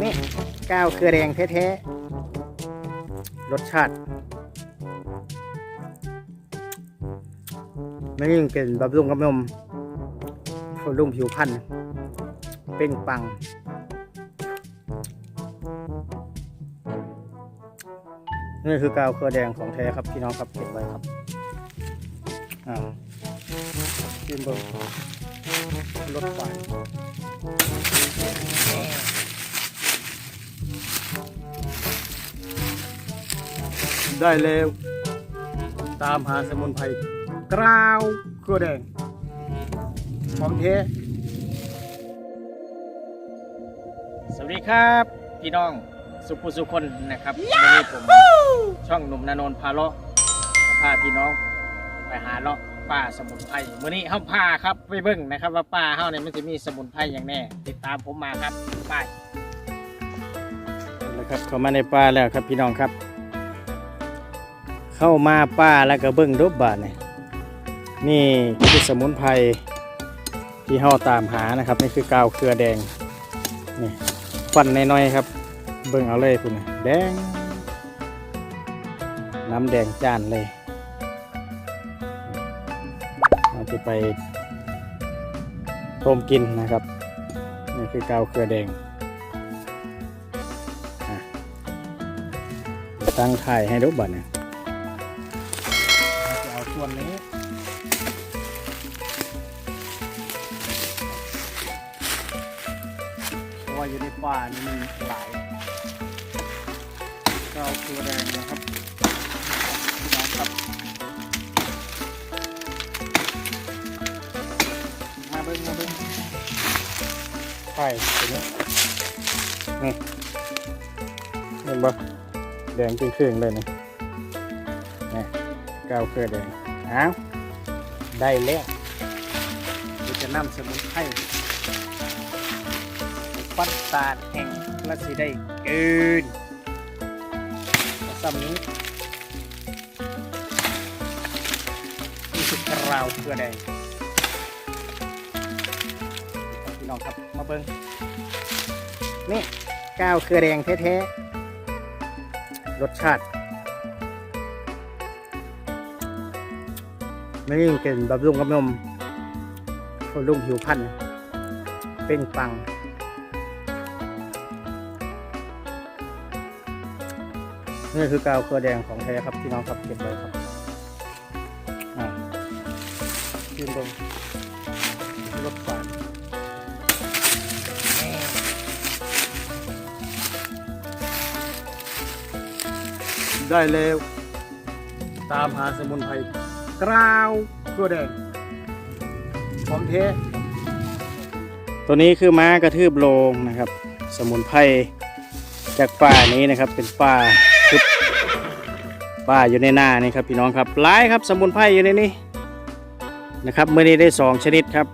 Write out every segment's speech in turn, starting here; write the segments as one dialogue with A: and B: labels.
A: นี่ก้าวเกลือแดงแท้ๆ รสชาติไม่ยิ่งเป็นบำรุงกำนมบำรุงผิวพรรณเป้งปัง นี่คือกาวเครือแดงของแท้ครับ พี่น้องครับเก็บไว้ครับอ่ากินเบอร์รสหวาน ได้แล้ว ตามหาสมุนไพรกราวเครือแดงของแท้สวัสดีครับพี่น้องสุภุสุคนนะครับวันนี้ผมช่องหนุ่มนาโนนพาเลาะพาพี่น้องไปหาเลาะป่าสมุนไพรมื่อนี้เฮาพาครับไปเบิ่งนะครับ ว่าป่าเฮาเนี่ยมันจะมีสมุนไพรอย่างแน่ ติดตามผมมาครับไป แล้วครับเข้ามาในป่าแล้วครับพี่น้องครับ เข้ามาป่าแล้วก็เบิ่งรูปบาทเนี่ยนี่คือสมุนไพรที่เฮาตามหานะครับ นี่คือกาวเครือแดงนี่ฟันน้อยๆครับ เบิ่งเอาเลยคุณแดง น้ำแดงจานเลยเราจะไปต้มกินนะครับ นี่คือกาวเครือแดง ตั้งถ่ายให้ดูบัตรเนี่ยจะเอาส่วนนี้เพราะว่าอยู่ในป่านี่มันหลายเราตัวแดงนะครับน้องครับมาเบิ้งมาเบิ้งใช่ตัวนี้นี่เห็นปะ ดงเครื่องเลยนี่นี่กาวเครือแดงอ้าวได้แล้วเดี๋ยวจะนำสมุนไพรปั้นตาดแห่งและสิได้เกินซ้ำนี้นี่คือกราวเกลือแดงพี่น้องครับมาเบิ้งนี่ก้าวเกลือแดงแท้ๆ รสชาติ ไม่ยิ่งเป็นบำรุงกำนมบำรุงผิวพรรณเป้งปังนี่คือกาวเครือแดงของแท้ครับพี่น้องครับเก็บไว้ครับอ่ายืนตรง ได้แล้ว ตามหาสมุนไพรกราวเครือแดงของแท้ตัวนี้คือม้ากระทืบโลงนะครับ สมุนไพรจากป่านี้นะครับ เป็นป่าป้าอยู่ในหน้านี่ครับพี่น้องครับหลายครับสมุนไพรอยู่ในนี้นะครับเมื่อนี้ได้สองชนิดครับ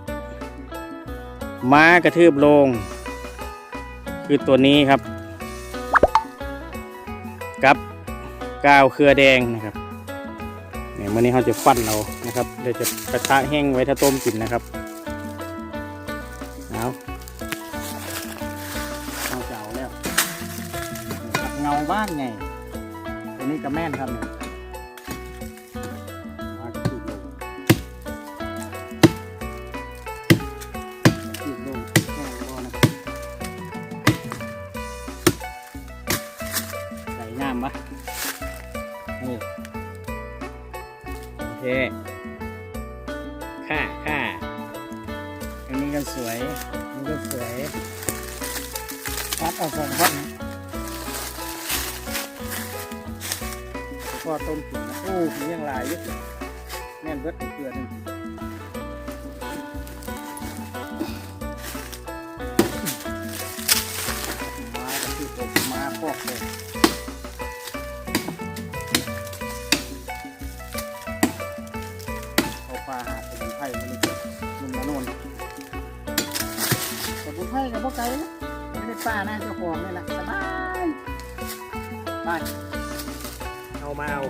A: ม้ากระทืบโลง คือตัวนี้ครับ กับ กาวเครือแดงนะครับเนี่ยเมื่อนี้เขาจะฟันเรานะครับเดี๋ยวจะกระทะแห้งไว้ถ้าต้มกินนะครับเอาเอาเจ้าแล้วนะครับเงาบ้านไงตัวนี้กระแม่นครับเนี่ย อันสวยอันก็สวยพัดเอาสองพัดนพอต้มกินนะโอ้มียังลายยู่แม่นเบิดเกลือหนึงมาก็คือตกมาพอกเลย กับพวกไก่นะไม่ได้ปลานะเจ้าของนี่แหละสบายไปเอามาเอา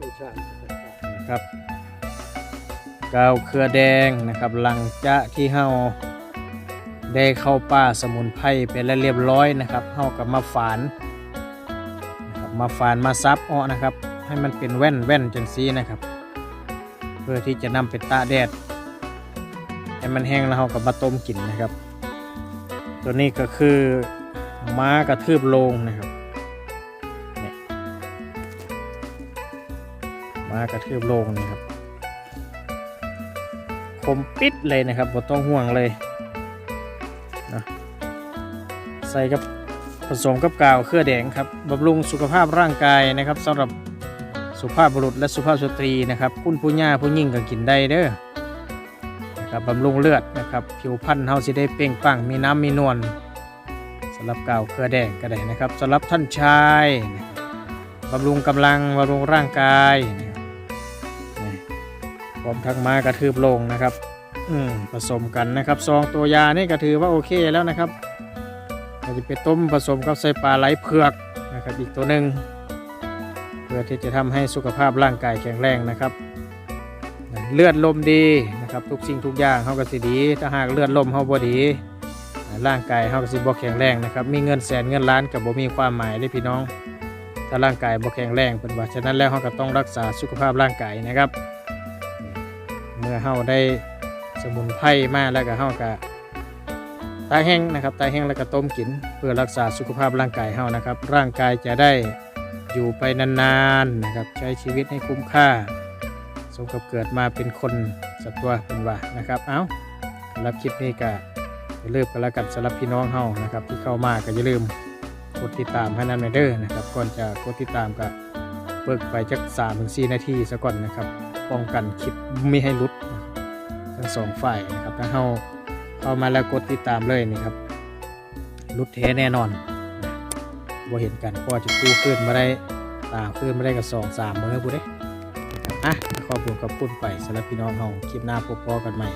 A: ดูชาตินะครับกาวเครือแดงนะครับ หลังจากที่เฮาได้เข้าป่าสมุนไพรไปแล้วเรียบร้อยนะครับเฮากับมาฝานนะครับ มาฝานมาซับอ้อนะครับ ให้มันเป็นแว่นแว่นจังซีนะครับ เพื่อที่จะนำไปตากแดดให้มันแห้งแล้วเฮากับมาต้มกินนะครับ ตัวนี้ก็คือม้ากระทืบโลงนะครับม้ากระทืบโลงนี่ครับคมปิดเลยนะครับบ่ต้องห่วงเลยนะใส่กับ ผสมกับกาวเครือแดงครับบำรุงสุขภาพร่างกายนะครับสำหรับสุภาพบุรุษและสุภาพสตรีนะครับคุณผู้ย่าผู้ยิ่งก็กินได้เด้อนะครับบำรุงเลือดนะครับ ผิวพรรณเฮาสิได้เปล่งปลั่งมีน้ำมีนวลสำหรับกาวเครือแดงก็ได้นะครับสำหรับท่านชายบำรุงกำลังบำรุงร่างกายพร้อมทั้งมากระทืบลงนะครับ อืมผสมกันนะครับซองตัวยานี่ก็ถือว่าโอเคแล้วนะครับ จะไปต้มผสมกับใส่ปลาไหลเผือกนะครับอีกตัวหนึ่งเพื่อที่จะทำให้สุขภาพร่างกายแข็งแรงนะครับ เลือดลมดีนะครับทุกสิ่งทุกอย่างเขาก็สิดี ถ้าหากเลือดลมเขาบ่ดีร่างกายเขาก็สิบ่แข็งแรงนะครับ มีเงินแสนเงินล้านกับบ่มีความหมายเลยพี่น้อง ถ้าร่างกายบ่แข็งแรงเป็นว่าฉะนั้นแล้วเขาก็ต้องรักษาสุขภาพร่างกายนะครับ เมื่อเฮาได้สมุนไพรมาแล้วก็เฮาก็าแห้งนะครับตาแห้งแล้วก็ต้มกิน เพื่อรักษาสุขภาพร่างกายเฮานะครับ ร่างกายจะได้อยู่ไปนานๆนะครับ ใช้ชีวิตให้คุ้มค่า สมกับเกิดมาเป็นคนสัตว์ตัวเป็นว่านะครับ เอาสำหรับคลิปนี้ก็อย่าลืมกันแล้วกันสำหรับพี่น้องเฮานะครับ ที่เข้ามาก็อย่าลืมกดติดตามให้นันเด้อนะครับก่อนจะกดติดตามก็เบิกไปจักสามถึงสี่นาทีซะก่อนนะครับ ป้องกันคลิปไม่ให้ลุดทั้งสองฝ่ายนะครับถ้าเฮา เข้ามาแล้วกดติดตามเลยนี่ครับรุดแท้แน่นอนบ่เห็นกันก็จะกู้ขึ้นมาได้ตามขึ้นมาได้กับสองสามมือบุได้อะขอบคุณขอบคุณไปสำหรับพี่น้องเฮาคลิปหน้าพบกันใหม่